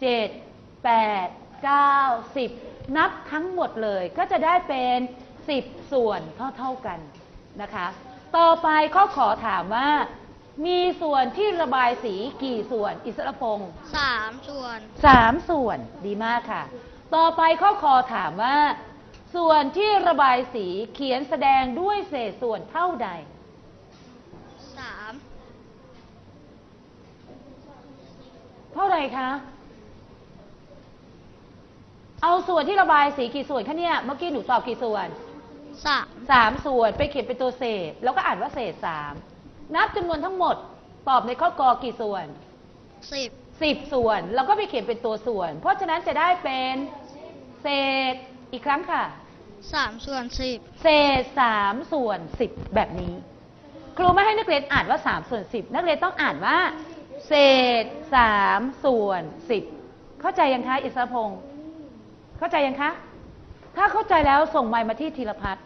เจ็ดแปดเก้าสิบนับทั้งหมดเลยก็จะได้เป็นสิบส่วนเท่าๆกันนะคะ ต่อไปข้อขอถามว่า มีส่วนที่ระบายสีกี่ส่วน อิสรพงศ์สามส่วนสามส่วนดีมากค่ะ ต่อไปข้อคอถามว่า ส่วนที่ระบายสีเขียนแสดงด้วยเศษส่วนเท่าใดสามเท่าไหรคะ เอาส่วนที่ระบายสีกี่ส่วนคะเนี่ย เมื่อกี้หนูตอบกี่ส่วน สามสามส่วนไปเขียนเป็นตัวเศษ แล้วก็อ่านว่าเศษสามนับจำนวนทั้งหมด ตอบในข้อกอกี่ส่วนสิบสิบส่วน แล้วก็ไปเขียนเป็นตัวส่วน เพราะฉะนั้นจะได้เป็นเศษอีกครั้งค่ะ สามส่วนสิบเศษสามส่วนสิบแบบนี้ ครูไม่ให้นักเรียนอ่านว่าสามส่วนสิบนักเรียนต้องอ่านว่า เศษสามส่วนสิบเข้าใจยังคะอิสรพงศ์ เข้าใจยังคะ ถ้าเข้าใจแล้วส่งไมล์มาที่ธีรพัฒน์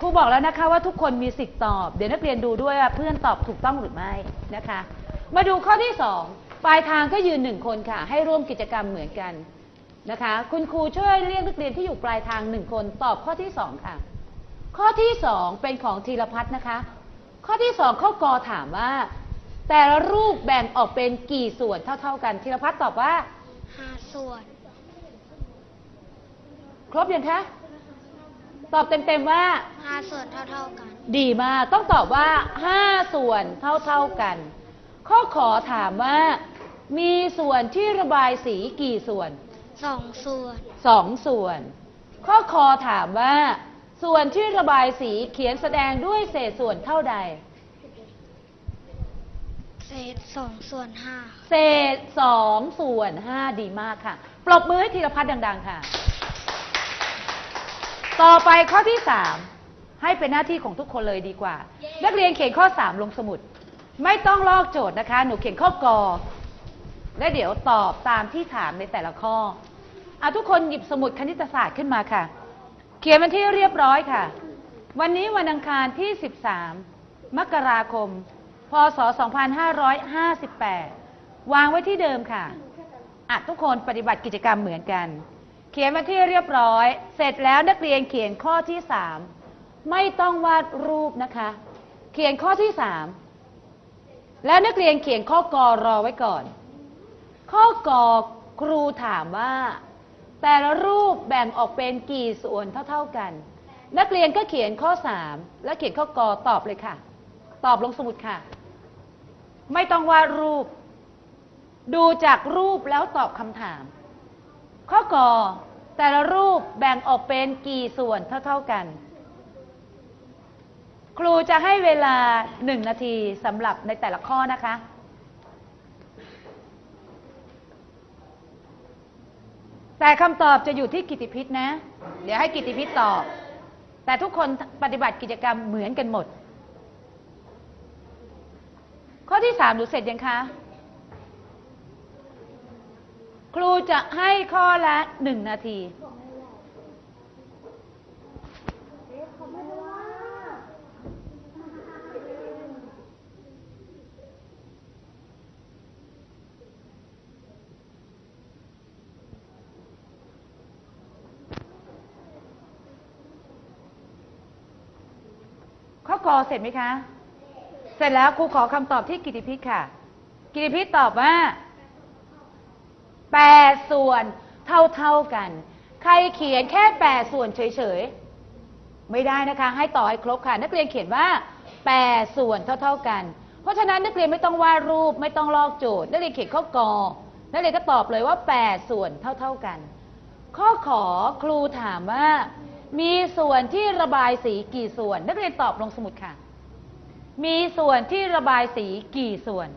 ครูบอกแล้วนะคะว่าทุกคนมีสิทธิ์ตอบ เดี๋ยวนักเรียนดูด้วยว่าเพื่อนตอบถูกต้องหรือไม่นะคะ มาดูข้อที่สองปลายทางก็ยืนหนึ่งคนค่ะ ให้ร่วมกิจกรรมเหมือนกันนะคะ คุณครูช่วยเรียกนักเรียนที่อยู่ปลายทางหนึ่งคนตอบข้อที่สองค่ะ ข้อที่สองเป็นของธีรพัฒน์นะคะ ข้อที่สองข้อกอถามว่า แต่ละรูปแบ่งออกเป็นกี่ส่วนเท่า ๆกันธีรพัฒน์ตอบว่าห้าส่วน ครบยังคะ ตอบเต็มๆว่า ห้าส่วนเท่าเท่าๆกัน ดีมาก ต้องตอบว่า 5 ส่วนเท่าๆกัน ข้อขอถามว่า มีส่วนที่ระบายสีกี่ส่วน สองส่วน2ส่วน ข้อคอถามว่า ส่วนที่ระบายสีเขียนแสดงด้วยเศษส่วนเท่าใด เศษสองส่วนห้า เศษสองส่วนห้าดีมากค่ะ ปรบมือให้ธีรพัฒน์ดัง ๆ ค่ะ ต่อไปข้อที่สามให้เป็นหน้าที่ของทุกคนเลยดีกว่า นักเรียนเขียนข้อสามลงสมุด ไม่ต้องลอกโจทย์นะคะ หนูเขียนข้อกอและเดี๋ยวตอบตามที่ถามในแต่ละข้ออะทุกคนหยิบสมุดคณิตศาสตร์ขึ้นมาค่ะ เขียนมันที่เรียบร้อยค่ะ วันนี้วันอังคารที่ 13 มกราคม พศ 2558 วางไว้ที่เดิมค่ะอะ ทุกคนปฏิบัติกิจกรรมเหมือนกัน เขียนมาที่เรียบร้อย เสร็จแล้วนักเรียนเขียนข้อที่3ไม่ต้องวาดรูปนะคะ เขียนข้อที่3แล้วนักเรียนเขียนข้อกอรอไว้ก่อน ข้อกอครูถามว่า แต่ละรูปแบ่งออกเป็นกี่ส่วนเท่า ๆกัน นักเรียนก็เขียนข้อ3แล้วเขียนข้อกอตอบเลยค่ะ ตอบลงสมุดค่ะ ไม่ต้องวาดรูป ดูจากรูปแล้วตอบคำถาม ข้อกอแต่ละรูปแบ่งออกเป็นกี่ส่วนเท่าๆกัน ครูจะให้เวลาหนึ่งนาทีสำหรับในแต่ละข้อนะคะแต่คำตอบจะอยู่ที่กิติพิษนะ เดี๋ยวให้กิติพิษตอบ แต่ทุกคนปฏิบัติกิจกรรมเหมือนกันหมด ข้อที่สามหนูเสร็จยังคะ ครูจะให้ข้อละหนึ่งนาที ข้อกอเสร็จไหมคะ เสร็จแล้วครูขอคำตอบที่กิติพิษค่ะ กิติพิษตอบว่า แปดส่วนเท่าเท่าๆกัน ใครเขียนแค่แปดส่วนเฉยๆ ไม่ได้นะคะ ให้ต่อให้ครบค่ะ นักเรียนเขียนว่าแปดส่วนเท่าเท่า ๆกัน เพราะฉะนั้นนักเรียนไม่ต้องวาดรูปไม่ต้องลอกโจทย์ นักเรียนเขียนข้อกอ นักเรียนก็ตอบเลยว่าแปดส่วนเท่าเท่า ๆกัน ข้อขอครูถามว่า มีส่วนที่ระบายสีกี่ส่วน นักเรียนตอบลงสมุดค่ะ มีส่วนที่ระบายสีกี่ส่วน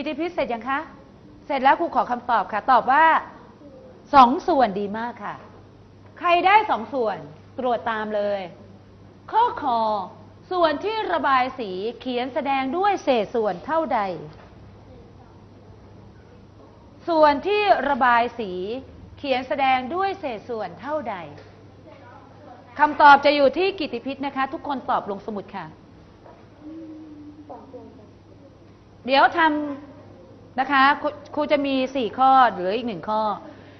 กิติพิเสร็จยังคะ เสร็จแล้วครูขอคำตอบค่ะ ตอบว่าสองส่วนดีมากค่ะ ใครได้สองส่วนตรวจตามเลย ข้อคอส่วนที่ระบายสีเขียนแสดงด้วยเศษส่วนเท่าใด ส่วนที่ระบายสีเขียนแสดงด้วยเศษส่วนเท่าใดคำตอบจะอยู่ที่กิตติพิษนะคะ ทุกคนตอบลงสมุดค่ะ เดี๋ยวทำ นะคะครูครูจะมีสี่ข้อเหลืออีกหนึ่งข้อ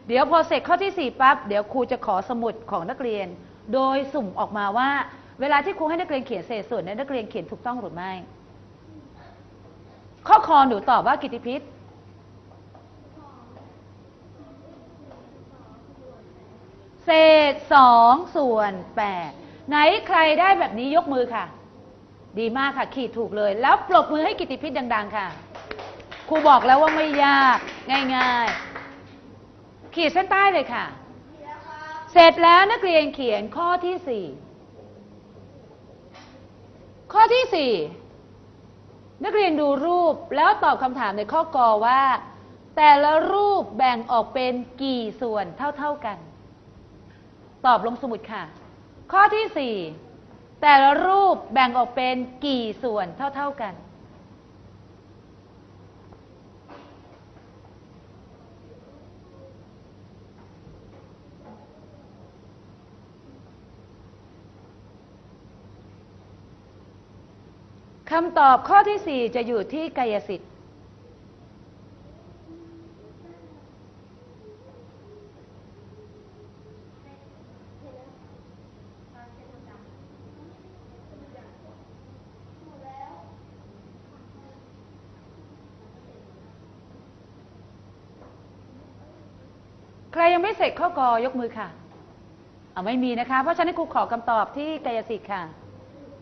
เดี๋ยวพอเสร็จข้อที่สี่ปั๊บเดี๋ยวครูจะขอสมุดของนักเรียน โดยสุ่มออกมาว่า เวลาที่ครูให้นักเรียนเขียนเศษส่วนเนี่ยนักเรียนเขียนถูกต้องหรือไม่ ข้อคอหนูตอบว่ากิติพิษเศษสองส่วนแปดไหนใครได้แบบนี้ยกมือค่ะ ดีมากค่ะ ขีดถูกเลย แล้วปรบมือให้กิติพิษดัง ๆ ค่ะ ครูบอกแล้วว่าไม่ยากง่ายๆ ขีดเส้นใต้เลยค่ะ เสร็จแล้วนักเรียนเขียนข้อที่สี่ข้อที่สี่นักเรียนดูรูปแล้วตอบคำถามในข้อกอว่า แต่ละรูปแบ่งออกเป็นกี่ส่วนเท่า ๆกัน ตอบลงสมุดค่ะ ข้อที่สี่แต่ละรูปแบ่งออกเป็นกี่ส่วนเท่า ๆกัน คำตอบข้อที่สี่จะอยู่ที่กายสิทธิ์ใครยังไม่เสร็จข้อกอยกมือค่ะเอาไม่มีนะคะ เพราะฉะนั้นครูขอคำตอบที่กายสิทธิ์ค่ะ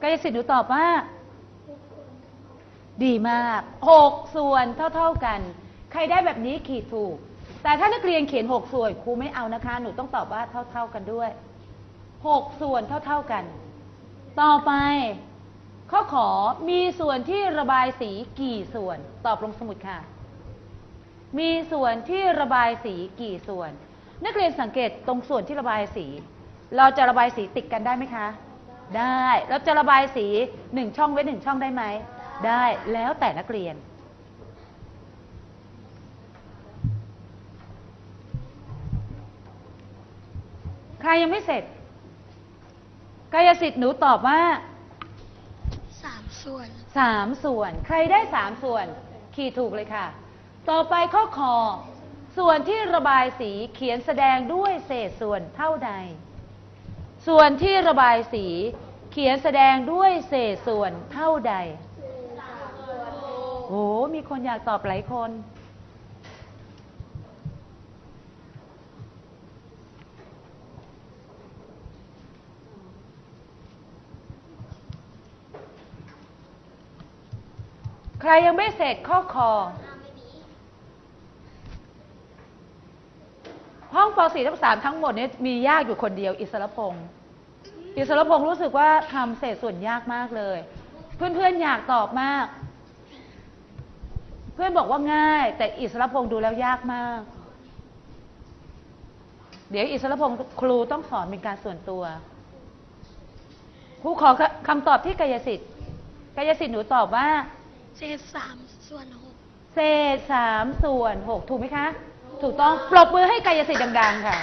กายสิทธิ์หนูตอบว่า ดีมากหกส่วนเท่า ๆกัน ใครได้แบบนี้ขีดถูก แต่ถ้านักเรียนเขียนหกส่วนครูไม่เอานะคะ หนูต้องตอบว่าเท่า ๆกันด้วยหกส่วนเท่า ๆกัน ต่อไป ข้อขอมีส่วนที่ระบายสีกี่ส่วน ตอบลงสมุดค่ะ มีส่วนที่ระบายสีกี่ส่วน นักเรียนสังเกตตรงส่วนที่ระบายสี เราจะระบายสีติดกันได้ไหมคะ ได้ เราจะระบายสีหนึ่งช่องไว้หนึ่งช่องได้ไหม ได้แล้วแต่นักเรียน ใครยังไม่เสร็จ กายสิทธิ์หนูตอบว่าสามส่วนสามส่วน ใครได้สามส่วน ขีดถูกเลยค่ะ ต่อไปข้อคอส่วนที่ระบายสีเขียนแสดงด้วยเศษส่วนเท่าใด ส่วนที่ระบายสีเขียนแสดงด้วยเศษส่วนเท่าใด โอ้มีคนอยากตอบหลายคน ใครยังไม่เสร็จข้อคอ ห้องป .4 ทับ3ทั้งหมดเนี่ยมียากอยู่คนเดียว อิสรพงศ์อิสรพงศ์รู้สึกว่าทำเศษส่วนยากมากเลย เพื่อนๆอยากตอบมาก เพื่อนบอกว่าง่าย แต่อิสรพงศ์ดูแล้วยากมาก เดี๋ยวอิสรพงศ์ครูต้องสอนเป็นการส่วนตัวครูขอคำตอบที่กายสิทธิ์กายสิทธิ์หนูตอบว่าเศษสามส่วนหกเศษสามส่วนหกถูกไหมคะ ถูกต้องปรบมือให้กายสิทธิ์ดัง ๆ ค่ะ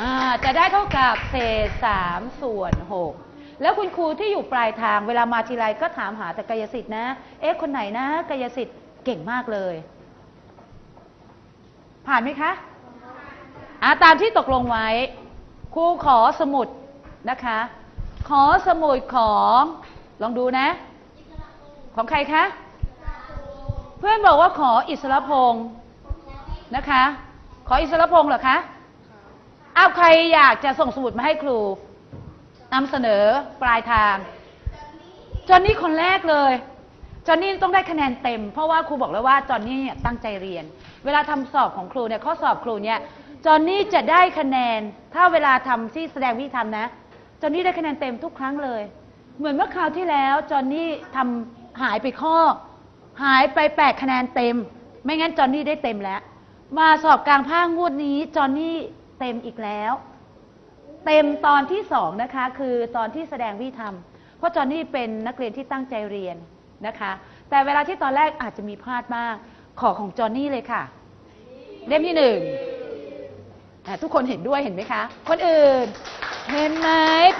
อ่าจะได้เท่ากับเศษสามส่วนหก แล้วคุณครูที่อยู่ปลายทางเวลามาทีไรก็ถามหาแต่กายสิทธิ์นะ เอ๊ะคนไหนนะกายสิทธิ์เก่งมากเลย ผ่านไหมคะอ่าตามที่ตกลงไว้ ครูขอสมุดนะคะ ขอสมุดของลองดูนะ ของใครคะ เพื่อนบอกว่าขออิสระพงศ์นะคะ ขออิสระพงศ์เหรอคะอ้าวใครอยากจะส่งสมุดมาให้ครู นำเสนอปลายทาง จอนนี่คนแรกเลย จอนนี่ต้องได้คะแนนเต็ม เพราะว่าครูบอกแล้วว่าจอนนี่ตั้งใจเรียน เวลาทำสอบของครูเนี่ยข้อสอบครูเนี่ย จอนนี่จะได้คะแนน ถ้าเวลาทำที่แสดงวิธีทำนะ จอนนี่ได้คะแนนเต็มทุกครั้งเลย เหมือนเมื่อคราวที่แล้ว จอนนี่ทำหายไปข้อ หายไปแปดคะแนนเต็ม ไม่งั้นจอนนี่ได้เต็มแล้ว มาสอบกลางภาคงวดนี้ จอนนี่เต็มอีกแล้ว เต็มตอนที่สองนะคะคือตอนที่แสดงวิธรรม เพราะจอนนี่เป็นนักเรียนที่ตั้งใจเรียนนะคะ แต่เวลาที่ตอนแรกอาจจะมีพลาดมาก ขอของจอนนี่เลยค่ะ เล่มที่หนึ่งทุกคนเห็นด้วยเห็นไหมคะ คนอื่น เห็นไหม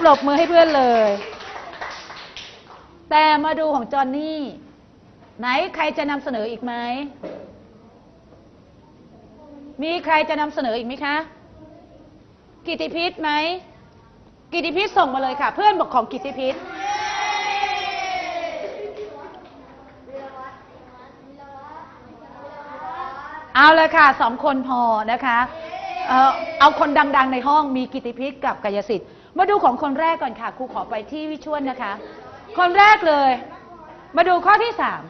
ปรบมือให้เพื่อนเลย แต่มาดูของจอนนี่ ไหนใครจะนำเสนออีกไหมมีใครจะนำเสนออีกไหมคะ กิติพิษไหม กิติพิษส่งมาเลยค่ะ เพื่อนบอกของกิติพิษเอาเลยค่ะสองคนพอนะคะเออเอาคนดังๆในห้องมีกิติพิษกับกายสิทธิ์ มาดูของคนแรกก่อนค่ะครูขอไปที่วิชวลนะคะ คนแรกเลย มาดูข้อที่สาม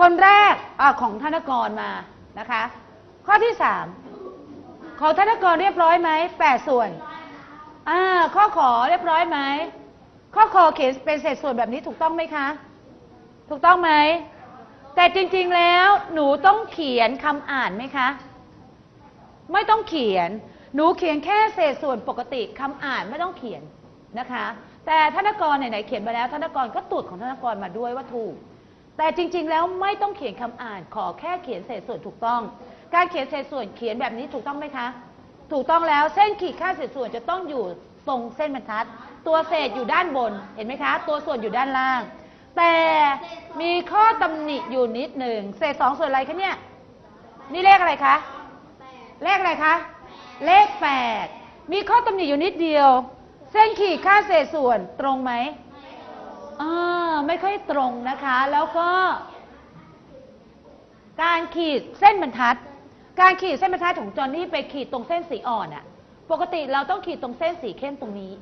คนแรกอของธนกรมานะคะ ข้อที่สาม ของธนกรเรียบร้อยไหมแปดส่วนอ่าข้อขอเรียบร้อยไหมข้อขอเขียนเป็นเศษส่วนแบบนี้ถูกต้องไหมคะ ถูกต้องไหมแต่จริงๆแล้วหนูต้องเขียนคำอ่านไหมคะ ไม่ต้องเขียน หนูเขียนแค่เศษส่วนปกติคำอ่านไม่ต้องเขียนนะคะ แต่ธนกรไหนๆเขียนไปแล้วธนกรก็ตรวจของธนกรมาด้วยว่าถูก แต่จริงๆแล้วไม่ต้องเขียนคำอ่านขอแค่เขียนเศษส่วนถูกต้อง การเขียนเศษส่วนเขียนแบบนี้ถูกต้องไหมคะ ถูกต้องแล้วเส้นขีดค่าเศษส่วนจะต้องอยู่ตรงเส้นบรรทัด ตัวเศษอยู่ด้านบนเห็นไหมคะ ตัวส่วนอยู่ด้านล่าง แต่มีข้อตำหนิอยู่นิดหนึ่งเศษสองส่วนอะไรคะเนี่ยนี่เลขอะไรคะเลขอะไรคะเลขแปดมีข้อตำหนิอยู่นิดเดียว เส้นขีดค่าเศษส่วนตรงไหมอ่าไม่ค่อยตรงนะคะ แล้วก็ การขีดเส้นบรรทัด การขีดเส้นบรรทัดของจอห์นนี่ไปขีดตรงเส้นสีอ่อนอะปกติเราต้องขีดตรงเส้นสีเข้มตรงนี้